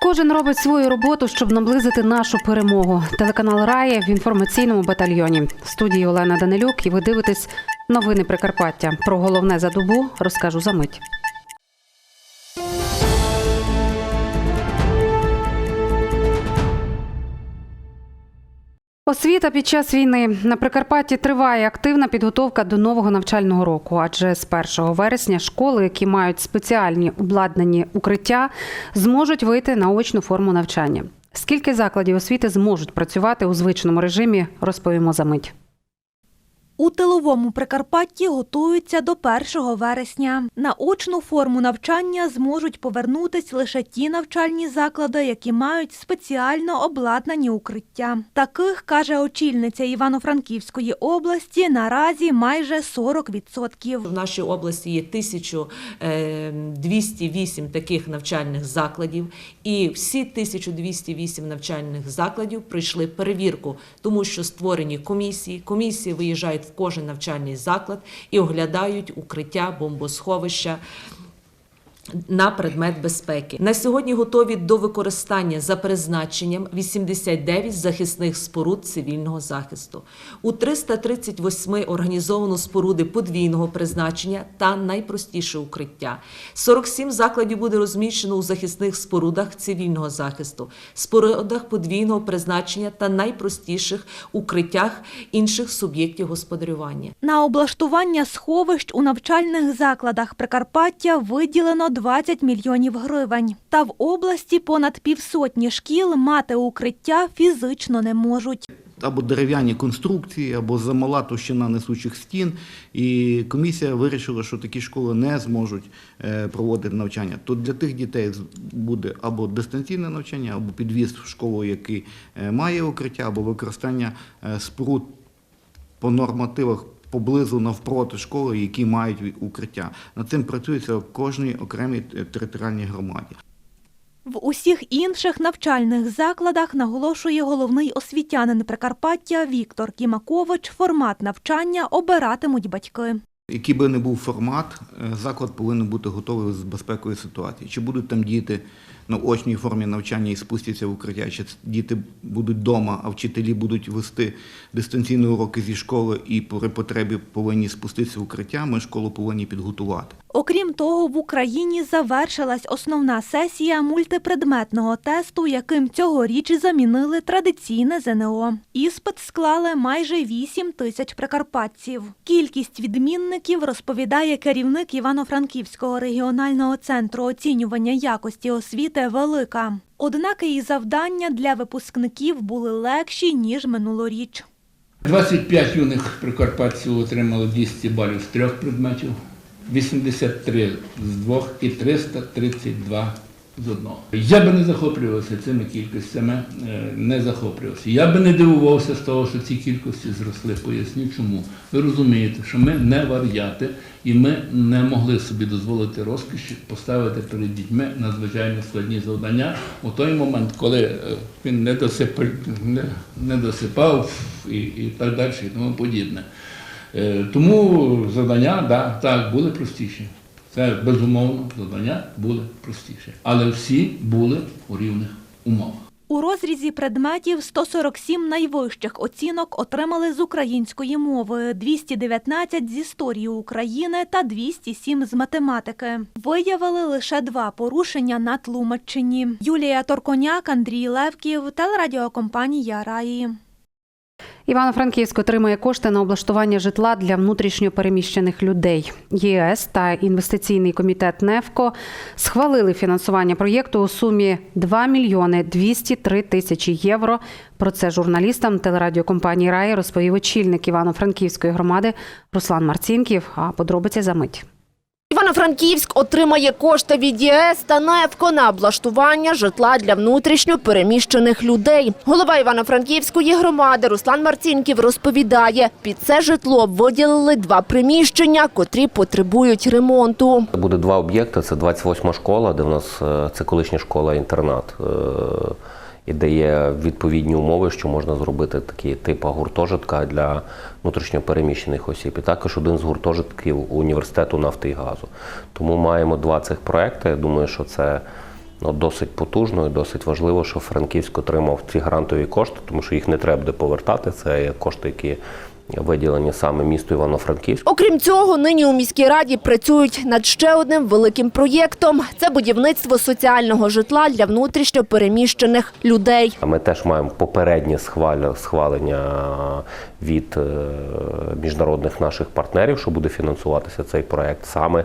Кожен робить свою роботу, щоб наблизити нашу перемогу. Телеканал Рає в інформаційному батальйоні. В студії Олена Данилюк. І ви дивитесь новини Прикарпаття. Про головне за добу розкажу за мить. Освіта під час війни на Прикарпатті триває активна підготовка до нового навчального року. Адже з 1 вересня школи, які мають спеціальні обладнані укриття, зможуть вийти на очну форму навчання. Скільки закладів освіти зможуть працювати у звичному режимі, розповімо за мить. У тиловому Прикарпатті готуються до 1 вересня. На очну форму навчання зможуть повернутись лише ті навчальні заклади, які мають спеціально обладнані укриття. Таких, каже очільниця Івано-Франківської області, наразі майже 40%. В нашій області є 1208 таких навчальних закладів, і всі 1208 навчальних закладів пройшли перевірку, тому що створені комісії. Комісії виїжджають кожен навчальний заклад і оглядають укриття, бомбосховища. На предмет безпеки на сьогодні готові до використання за призначенням 89 захисних споруд цивільного захисту. У 338 організовано споруди подвійного призначення та найпростіше укриття. 47 закладів буде розміщено у захисних спорудах цивільного захисту, спорудах подвійного призначення та найпростіших укриттях інших суб'єктів господарювання. На облаштування сховищ у навчальних закладах Прикарпаття виділено 20 мільйонів гривень. Та в області понад півсотні шкіл мати укриття фізично не можуть. або дерев'яні конструкції, або замала товщина несучих стін. І комісія вирішила, що такі школи не зможуть е, проводити навчання. То для тих дітей буде або дистанційне навчання, або підвіз в школу, який е, має укриття, або використання е, споруд по нормативах. Поблизу навпроти школи, які мають укриття. Над цим працюється в кожній окремій е, територіальній громаді. В усіх інших навчальних закладах наголошує головний освітянин Прикарпаття Віктор Кімакович. Формат навчання обиратимуть батьки. Який би не був формат, е, заклад повинен бути готовий з безпекової ситуації. Чи будуть там діти на очній формі навчання і спустяться в укриття, чи діти будуть вдома, а вчителі будуть вести дистанційні уроки зі школи і при потребі повинні спуститися в укриття, ми школу повинні підготувати. Окрім того, в Україні завершилась основна сесія мультипредметного тесту, яким цьогоріч замінили традиційне ЗНО. Іспит склали майже 8 тисяч прикарпатців. Кількість відмінників розповідає керівник Івано-Франківського регіонального центру оцінювання якості освіти велика. Однак її завдання для випускників були легші ніж минулоріч. 25 юних прикарпатців отримали 200 балів з трьох предметів, 83 з двох і 332 з одного. Я би не захоплювався цими кількостями, е, не захоплювався. Я би не дивувався з того, що ці кількості зросли. Поясню чому. Ви розумієте, що ми не вар'яти, і ми не могли собі дозволити розкоші поставити перед дітьми надзвичайно складні завдання у той момент, коли е, він не досипав, не, не досипав і, і так далі, і тому подібне. Е, Тому завдання, да, так, були простіші. Це безумовно завдання були простіші. Але всі були у рівних умовах. У розрізі предметів 147 найвищих оцінок отримали з української мови, 219 з історії України та 207 з математики. Виявили лише два порушення на Тлумаччині. Юлія Торконяк, Андрій Левків, телерадіокомпанія Раї. Івано-Франківськ отримує кошти на облаштування житла для внутрішньо переміщених людей. ЄС та інвестиційний комітет НЕФКО схвалили фінансування проєкту у сумі 2 мільйони 203 тисячі євро. Про це журналістам телерадіокомпанії Раї розповів очільник Івано-Франківської громади Руслан Марцінків. А подробиці за мить. Івано-Франківськ отримає кошти від ЄС та НЕФКО на облаштування житла для внутрішньо переміщених людей. Голова Івано-Франківської громади Руслан Марцінків розповідає, під це житло виділили два приміщення, котрі потребують ремонту. Буде два об'єкти. Це 28 школа, де в нас е, це колишня школа-інтернат. І дає відповідні умови, що можна зробити такі типу гуртожитка для внутрішньопереміщених осіб. І також один з гуртожитків університету нафти і газу. Тому маємо два цих проекти. Я думаю, що це ну, досить потужно і досить важливо, що Франківськ отримав ці грантові кошти, тому що їх не треба буде повертати. Це кошти, які виділені саме місту Івано-Франківськ. Окрім цього, нині у міській раді працюють над ще одним великим проєктом – це будівництво соціального житла для внутрішньо переміщених людей. Ми теж маємо попереднє схвалення від е, міжнародних наших партнерів, що буде фінансуватися цей проект саме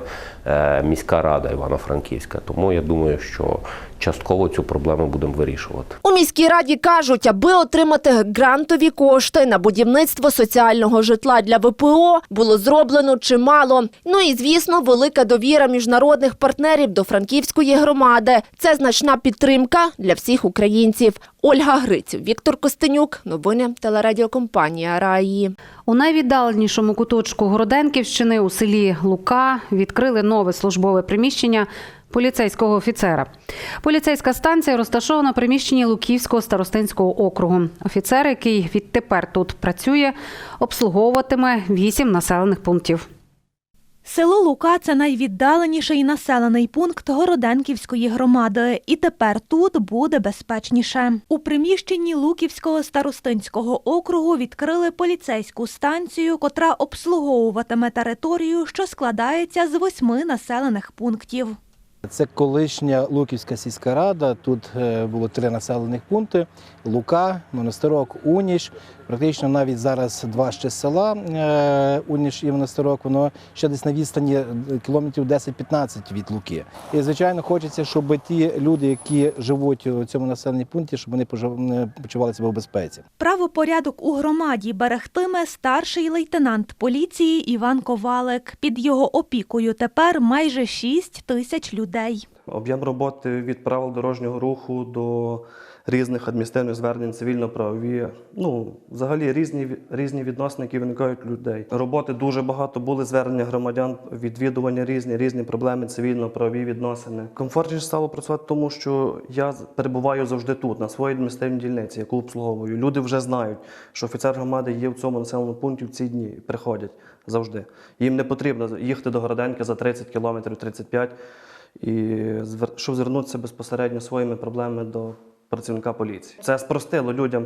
міська рада Івано-Франківська. Тому я думаю, що частково цю проблему будемо вирішувати. У міській раді кажуть, аби отримати грантові кошти на будівництво соціального житла для ВПО було зроблено чимало. Ну і звісно, велика довіра міжнародних партнерів до франківської громади. Це значна підтримка для всіх українців. Ольга Гриців, Віктор Костенюк. Новини телерадіокомпанія Раї. У найвіддаленішому куточку Городенківщини у селі Лука відкрили нове службове приміщення поліцейського офіцера. Поліцейська станція розташована в приміщенні Луківського старостинського округу. Офіцер, який відтепер тут працює, обслуговуватиме вісім населених пунктів. Село Лука це найвіддаленіший населений пункт Городенківської громади, і тепер тут буде безпечніше. У приміщенні Луківського старостинського округу відкрили поліцейську станцію, котра обслуговуватиме територію, що складається з восьми населених пунктів. Це колишня Луківська сільська рада. Тут е, було три населених пункти: Лука, Монастирок, Уніш. Практично навіть зараз два ще села е, Уніш і Монастирок. Воно ще десь на відстані е, кілометрів 10-15 від Луки. І звичайно, хочеться, щоб ті люди, які живуть у цьому населеному пункті, щоб вони е, почували себе в безпеці. Правопорядок у громаді берегтиме старший лейтенант поліції Іван Ковалик. Під його опікою тепер майже 6 тисяч людей. Об'єм роботи від правил дорожнього руху до різних адміністративних звернень, цивільно-правові. Ну, взагалі різні, різні відносини, які виникають людей. Роботи дуже багато, були звернення громадян, відвідування різні, різні проблеми, цивільно-правові відносини. Комфортніше стало працювати, тому що я перебуваю завжди тут, на своїй адміністративній дільниці, яку обслуговую. Люди вже знають, що офіцер громади є в цьому населеному пункті в ці дні приходять завжди. Їм не потрібно їхати до Городенки за 30 кілометрів, 35 і звер- щоб звернутися безпосередньо своїми проблемами до працівника поліції. Це спростило людям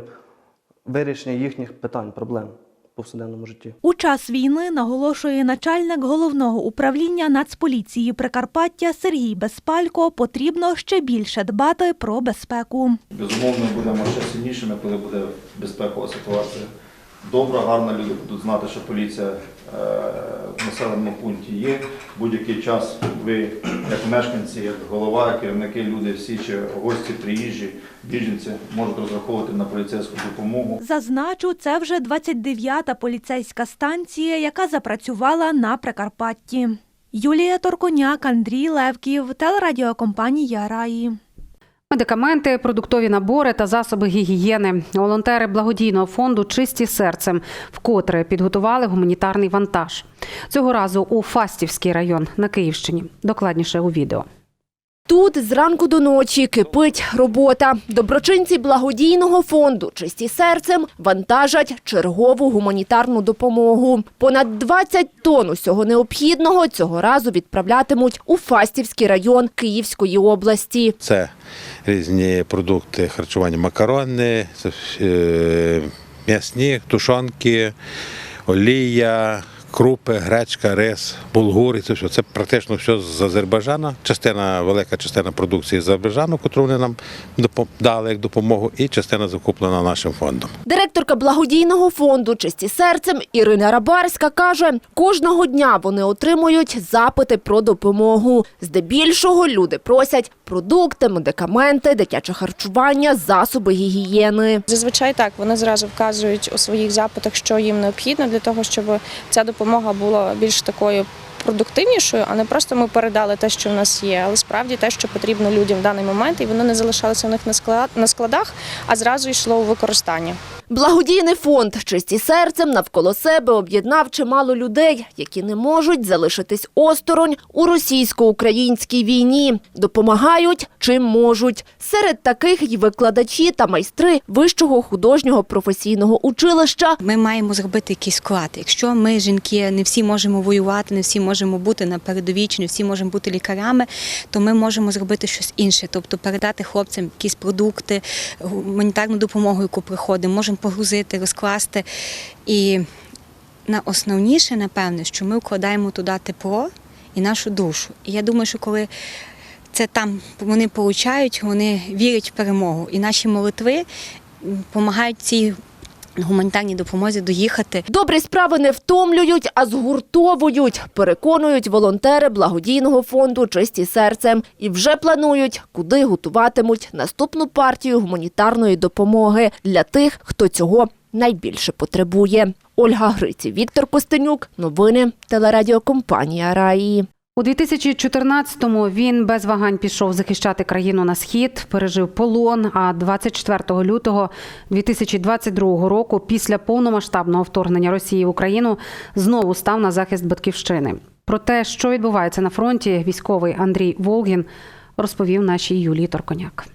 вирішення їхніх питань, проблем повсякденному житті. У час війни наголошує начальник головного управління Нацполіції Прикарпаття Сергій Безпалько, потрібно ще більше дбати про безпеку. Безумовно, будемо ще сильнішими, коли буде безпекова ситуація. Добра, гарна, люди будуть знати, що поліція е, в населеному пункті є. Будь-який час ви, як мешканці, як голова, керівники, люди, всі чи гості, приїжджі, біженці можуть розраховувати на поліцейську допомогу. Зазначу, це вже 29-та поліцейська станція, яка запрацювала на Прикарпатті. Юлія Торконяк, Андрій Левків, телерадіокомпанія Раї. Медикаменти, продуктові набори та засоби гігієни. Волонтери благодійного фонду Чисті серцем вкотре підготували гуманітарний вантаж. Цього разу у Фастівський район на Київщині. Докладніше у відео. Тут зранку до ночі кипить робота. Доброчинці благодійного фонду «Чисті серцем» вантажать чергову гуманітарну допомогу. Понад 20 тонн усього необхідного цього разу відправлятимуть у Фастівський район Київської області. Це різні продукти харчування, макарони, е, м'ясні, тушонки, олія, крупи, гречка, рис, булгур. і Це все. Це практично все з Азербайджану. Частина, велика частина продукції з Азербайджану, яку вони нам дали як допомогу, і частина закуплена нашим фондом. Директорка благодійного фонду «Чисті серцем» Ірина Рабарська каже, кожного дня вони отримують запити про допомогу. Здебільшого люди просять продукти, медикаменти, дитяче харчування, засоби гігієни. Зазвичай так вони зразу вказують у своїх запитах, що їм необхідно для того, щоб ця допомога була більш такою продуктивнішою, а не просто ми передали те, що в нас є, але справді те, що потрібно людям в даний момент, і воно не залишалося у них на складах, а зразу йшло у використання. Благодійний фонд «Чисті серцем» навколо себе об'єднав чимало людей, які не можуть залишитись осторонь у російсько-українській війні. Допомагають чим можуть. Серед таких й викладачі та майстри Вищого художнього професійного училища. Ми маємо зробити якийсь вклад. Якщо ми, жінки, не всі можемо воювати, не всі можемо бути на передовій, не всі можемо бути лікарями, то ми можемо зробити щось інше, тобто передати хлопцям якісь продукти, гуманітарну допомогу, яку приходимо, можемо погрузити, розкласти. І на основніше, напевне, що ми вкладаємо туди тепло і нашу душу. І я думаю, що коли це там вони получають, вони вірять в перемогу. І наші молитви допомагають цій гуманітарній допомозі доїхати. Добрі справи не втомлюють, а згуртовують, переконують волонтери благодійного фонду «Чисті серцем» і вже планують, куди готуватимуть наступну партію гуманітарної допомоги для тих, хто цього найбільше потребує. Ольга Гриці, Віктор Костенюк. Новини телерадіокомпанія Раї. У 2014-му він без вагань пішов захищати країну на схід, пережив полон. А 24 лютого 2022 року, після повномасштабного вторгнення Росії в Україну, знову став на захист батьківщини. Про те, що відбувається на фронті, військовий Андрій Волгін розповів нашій Юлії Торконяк.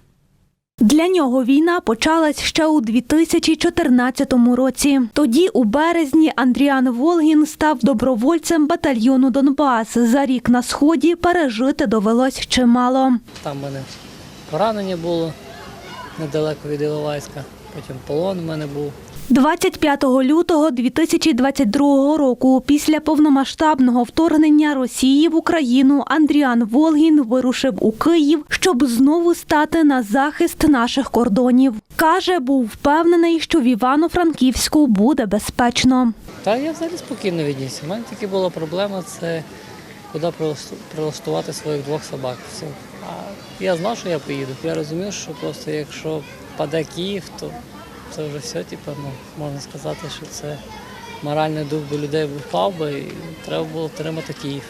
Для нього війна почалась ще у 2014 році. Тоді, у березні, Андріан Волгін став добровольцем батальйону Донбас. За рік на сході пережити довелось чимало. Там в мене поранення було недалеко від Іловайська, потім полон в мене був. 25 лютого 2022 року, після повномасштабного вторгнення Росії в Україну, Андріан Волгін вирушив у Київ, щоб знову стати на захист наших кордонів. Каже, був впевнений, що в Івано-Франківську буде безпечно. Та я взагалі спокійно віднісся. У мене тільки була проблема це куди прилашту- прилаштувати своїх двох собак. Все. А я знав, що я поїду. Я розумів, що просто якщо паде Київ, то це вже все, типу, ну, можна сказати, що це моральний дух би людей впав би і треба було тримати Київ.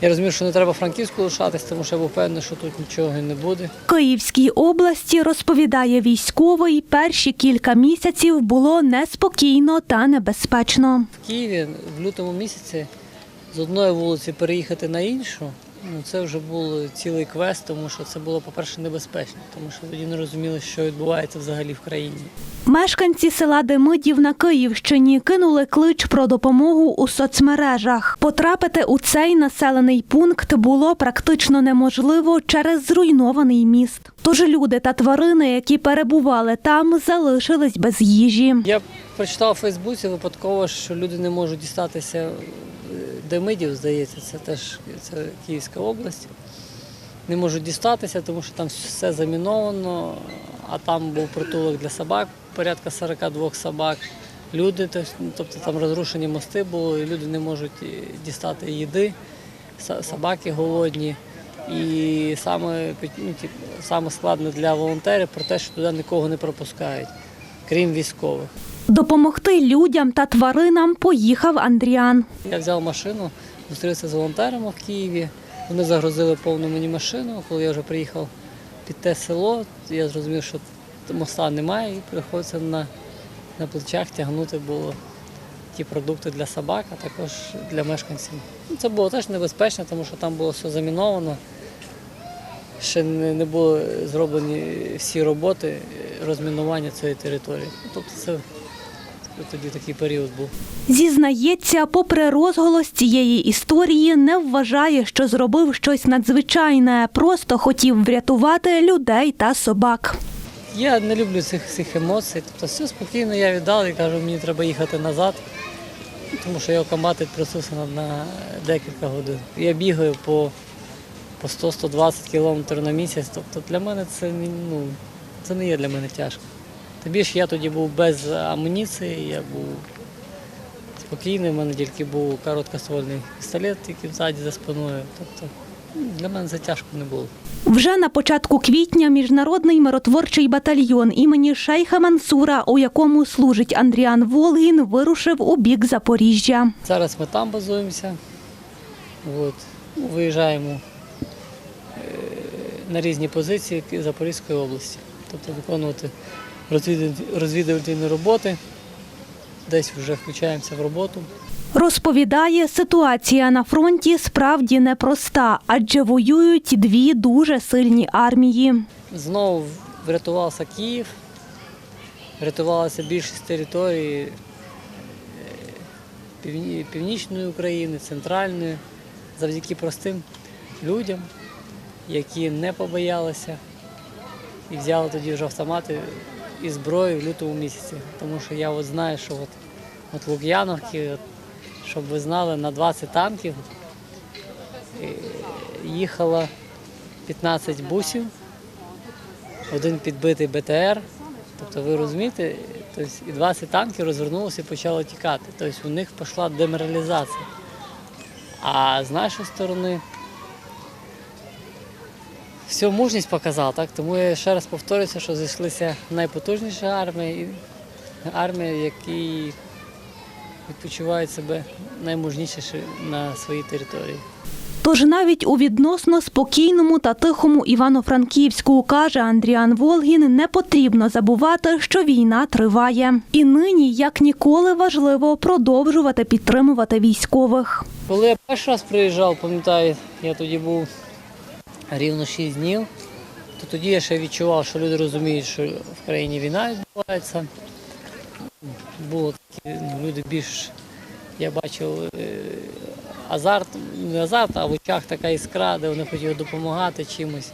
Я розумів, що не треба Франківську лишатись, тому що я був певний, що тут нічого і не буде. Київській області розповідає військовий, перші кілька місяців було неспокійно та небезпечно. В Києві в лютому місяці з одної вулиці переїхати на іншу. Ну, це вже був цілий квест, тому що це було, по-перше, небезпечно, тому що тоді не розуміли, що відбувається взагалі в країні. Мешканці села Демидів на Київщині кинули клич про допомогу у соцмережах. Потрапити у цей населений пункт було практично неможливо через зруйнований міст. Тож люди та тварини, які перебували там, залишились без їжі. Я прочитав у Фейсбуці випадково, що люди не можуть дістатися Демидів, здається, це теж це Київська область. Не можуть дістатися, тому що там все заміновано, а там був притулок для собак, порядка 42 собак. Люди, ну, тобто там розрушені мости були, і люди не можуть е, дістати їди, собаки голодні. І саме, ну, саме складне для волонтерів про те, що туди нікого не пропускають, крім військових. Допомогти людям та тваринам поїхав Андріан. Я взяв машину, зустрівся з волонтерами в Києві. Вони загрузили повну мені машину. Коли я вже приїхав під те село, я зрозумів, що моста немає, і приходиться на, на плечах тягнути було ті продукти для собак, а також для мешканців. Ну, Це було теж небезпечно, тому що там було все заміновано. Ще не, не були зроблені всі роботи розмінування цієї території. Тобто це тоді такий період був. Зізнається, попри розголос цієї історії, не вважає, що зробив щось надзвичайне, просто хотів врятувати людей та собак. Я не люблю цих, цих емоцій. Тобто все спокійно я віддав і кажу, мені треба їхати назад, тому що його комбат просився на, на декілька годин. Я бігаю по, по 100-120 кілометрів на місяць. Тобто для мене це, ну, це не є для мене тяжко. Тим більше я тоді був без амуніції, я був спокійний, в мене тільки був короткоствольний пістолет, який ззаді за спиною. Тобто ну, для мене це тяжко не було. Вже на початку квітня міжнародний миротворчий батальйон імені Шейха Мансура, у якому служить Андріан Волгін, вирушив у бік Запоріжжя. Зараз ми там базуємося. От. Ну, Виїжджаємо е, на різні позиції Запорізької області. Тобто виконувати розвідувальні- роботи, десь вже включаємося в роботу. Розповідає, ситуація на фронті справді непроста, адже воюють дві дуже сильні армії. Знову врятувався Київ, врятувалася більшість території е, Північної України, центральної, завдяки простим людям, які не побоялися і взяли тоді вже автомати і зброю в лютому місяці. Тому що я от знаю, що от, от Лук'яновки, щоб ви знали, на 20 танків е, їхало 15 бусів один підбитий БТР. Тобто ви розумієте, тобто і 20 танків розвернулося і почало тікати. Тобто у них пішла деморалізація. А з нашої сторони всю мужність показала, так? Тому я ще раз повторюся, що зійшлися найпотужніші армії, і армія, які відпочивають себе наймужніші на своїй території. Тож навіть у відносно спокійному та тихому Івано-Франківську, каже Андріан Волгін, не потрібно забувати, що війна триває. І нині, як ніколи, важливо продовжувати підтримувати військових. Коли я перший раз приїжджав, пам'ятаю, я тоді був рівно 6 днів, то тоді я ще відчував, що люди розуміють, що в країні війна відбувається. Було такі ну, люди більш, я бачив е, азарт, не азарт, а в очах така іскра, де вони хотіли допомагати чимось.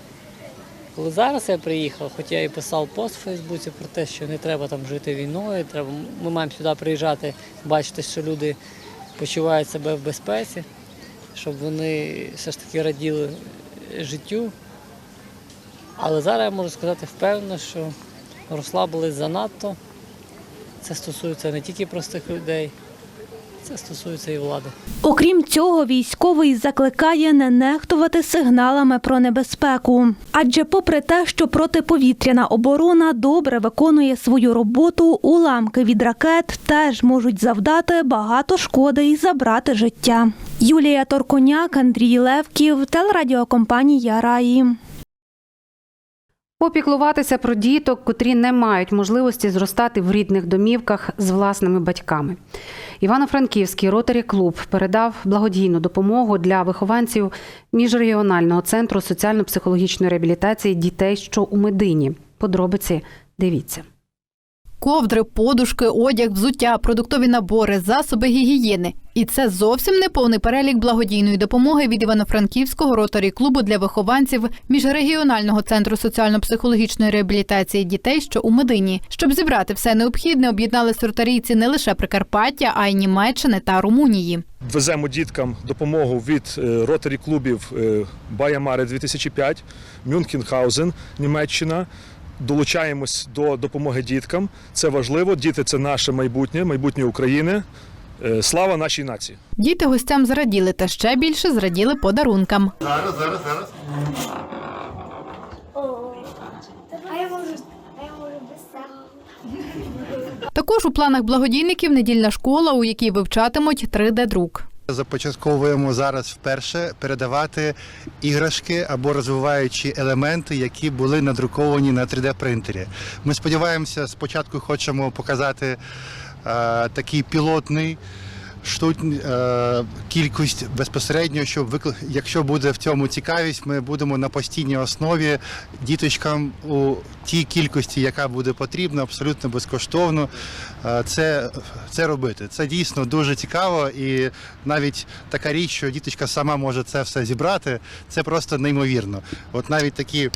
Коли зараз я приїхав, хоча я і писав пост в Фейсбуці про те, що не треба там жити війною, треба, ми маємо сюди приїжджати, бачити, що люди почувають себе в безпеці, щоб вони все ж таки раділи життю. Але зараз я можу сказати впевнено, що розслабились занадто. Це стосується не тільки простих людей, це стосується і влади. Окрім цього, військовий закликає не нехтувати сигналами про небезпеку. Адже, попри те, що протиповітряна оборона добре виконує свою роботу, уламки від ракет теж можуть завдати багато шкоди і забрати життя. Юлія Торконяк, Андрій Левків, телерадіокомпанія Раї. Попіклуватися про діток, котрі не мають можливості зростати в рідних домівках з власними батьками. Івано-Франківський ротарі клуб передав благодійну допомогу для вихованців міжрегіонального центру соціально-психологічної реабілітації дітей, що у Медині. Подробиці дивіться. Ковдри, подушки, одяг, взуття, продуктові набори, засоби гігієни. І це зовсім не повний перелік благодійної допомоги від Івано-Франківського ротарі клубу для вихованців міжрегіонального центру соціально-психологічної реабілітації дітей, що у Медині. Щоб зібрати все необхідне, об'єднались ротарійці не лише Прикарпаття, а й Німеччини та Румунії. Веземо діткам допомогу від е, ротарі клубів е, Баямари 2005, Мюнхенхаузен, Німеччина. Долучаємось до допомоги діткам. Це важливо. Діти це наше майбутнє, майбутнє України. Е, Слава нашій нації! Діти гостям зраділи та ще більше зраділи подарункам. Зараз, зараз, зараз. Також у планах благодійників недільна школа, у якій вивчатимуть 3D-друк. Започатковуємо зараз вперше передавати іграшки або розвиваючі елементи, які були надруковані на 3D-принтері. Ми сподіваємося, спочатку хочемо показати е, такий пілотний штут, е, кількість безпосередньо, щоб викл- якщо буде в цьому цікавість, ми будемо на постійній основі діточкам у тій кількості, яка буде потрібна, абсолютно безкоштовно. е, Це, це робити. Це дійсно дуже цікаво, і навіть така річ, що діточка сама може це все зібрати, це просто неймовірно. От навіть такі.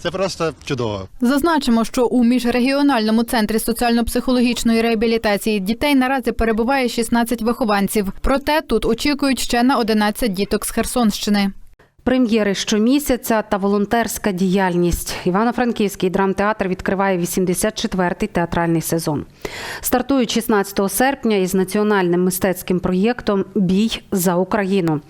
Це просто чудово. Зазначимо, що у міжрегіональному центрі соціально-психологічної реабілітації дітей наразі перебуває 16 вихованців. Проте тут очікують ще на 11 діток з Херсонщини. Прем'єри щомісяця та волонтерська діяльність. Івано-Франківський драмтеатр відкриває 84-й театральний сезон. Стартують 16 серпня із національним мистецьким проєктом Бій за Україну.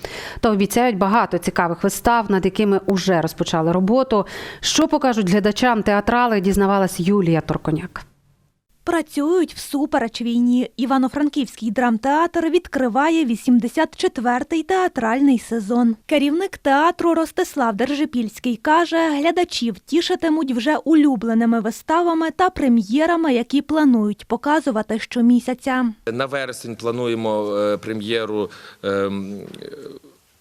Та обіцяють багато цікавих вистав, над якими уже розпочали роботу. Що покажуть глядачам театрали, дізнавалась Юлія Торконяк. Працюють всупереч війні. Івано-Франківський драмтеатр відкриває 84-й театральний сезон. Керівник театру Ростислав Держипільський каже, глядачів тішитимуть вже улюбленими виставами та прем'єрами, які планують показувати щомісяця. На вересень плануємо е, прем'єру ем,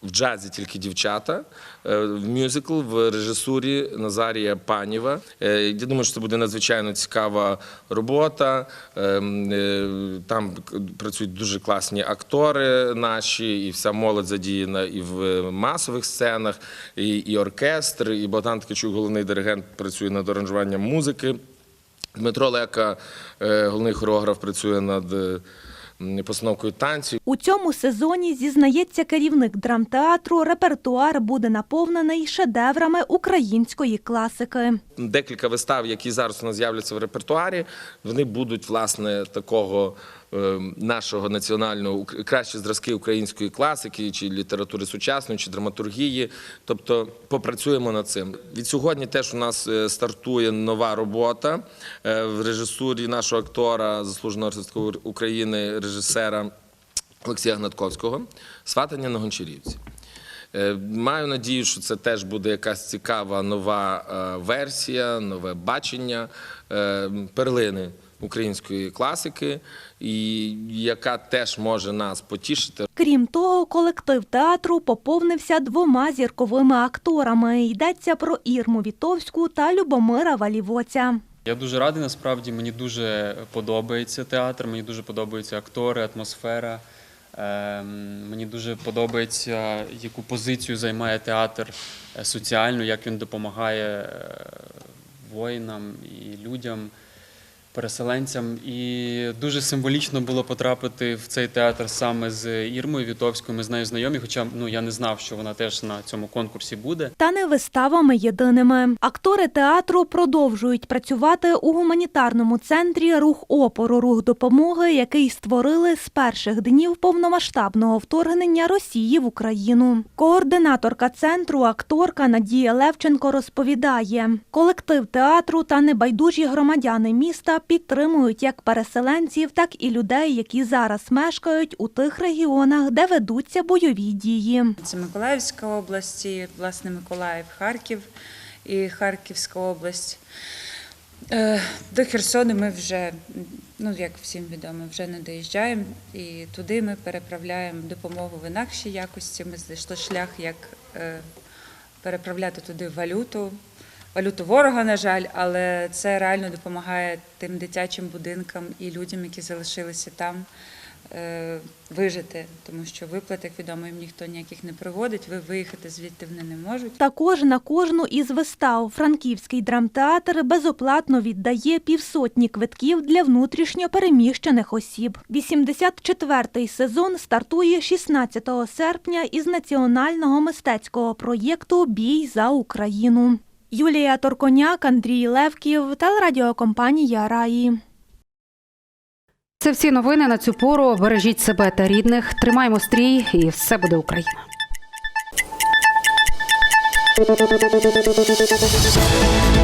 в джазі тільки дівчата. е, В мюзикл в режисурі Назарія Паніва. Е, Я думаю, що це буде надзвичайно цікава робота. Ем, е, Там працюють дуже класні актори наші, і вся молодь задіяна і в масових сценах, і, і оркестр, і Богдан Ткачук, головний диригент, працює над аранжуванням музики. Дмитро Лека, головний хореограф, працює над постановкою танців. У цьому сезоні, зізнається керівник драмтеатру, репертуар буде наповнений шедеврами української класики. Декілька вистав, які зараз у нас з'являться в репертуарі, вони будуть власне такого нашого національного кращі зразки української класики, чи літератури сучасної, чи драматургії. Тобто попрацюємо над цим. Від сьогодні теж у нас е, стартує нова робота е, в режисурі нашого актора, заслуженого артиста України, режисера Олексія Гнатковського Сватання на Гончарівці. Е, Маю надію, що це теж буде якась цікава нова версія, нове бачення перлини української класики, і яка теж може нас потішити. Крім того, колектив театру поповнився двома зірковими акторами. Йдеться про Ірму Вітовську та Любомира Валівоця. Я дуже радий, насправді мені дуже подобається театр, мені дуже подобаються актори, атмосфера. Ем, Мені дуже подобається, яку позицію займає театр е, соціальну, як він допомагає е, воїнам і людям, переселенцям. І дуже символічно було потрапити в цей театр саме з Ірмою Вітовською. Ми з нею знайомі, хоча ну, я не знав, що вона теж на цьому конкурсі буде. Та не виставами єдиними. Актори театру продовжують працювати у гуманітарному центрі рух опору, рух допомоги, який створили з перших днів повномасштабного вторгнення Росії в Україну. Координаторка центру, акторка Надія Левченко розповідає: колектив театру та небайдужі громадяни міста підтримують як переселенців, так і людей, які зараз мешкають у тих регіонах, де ведуться бойові дії. Це Миколаївська область, власне, Миколаїв, Харків і Харківська область. Е, До Херсону ми вже, ну як всім відомо, вже не доїжджаємо, і туди ми переправляємо допомогу в інакшій якості. Ми знайшли шлях, як е, переправляти туди валюту. Валюту ворога, на жаль, але це реально допомагає тим дитячим будинкам і людям, які залишилися там, е, вижити, тому що виплат, як відомо, їм ніхто ніяких не проводить. Ви виїхати звідти вони не можуть. Також на кожну із вистав Франківський драмтеатр безоплатно віддає півсотні квитків для внутрішньо переміщених осіб. 84-й сезон стартує 16 серпня із національного мистецького проєкту Бій за Україну. Юлія Торконяк, Андрій Левків, телерадіокомпанія Раї. Це всі новини на цю пору. Бережіть себе та рідних. Тримаємо стрій, і все буде Україна. Thank you.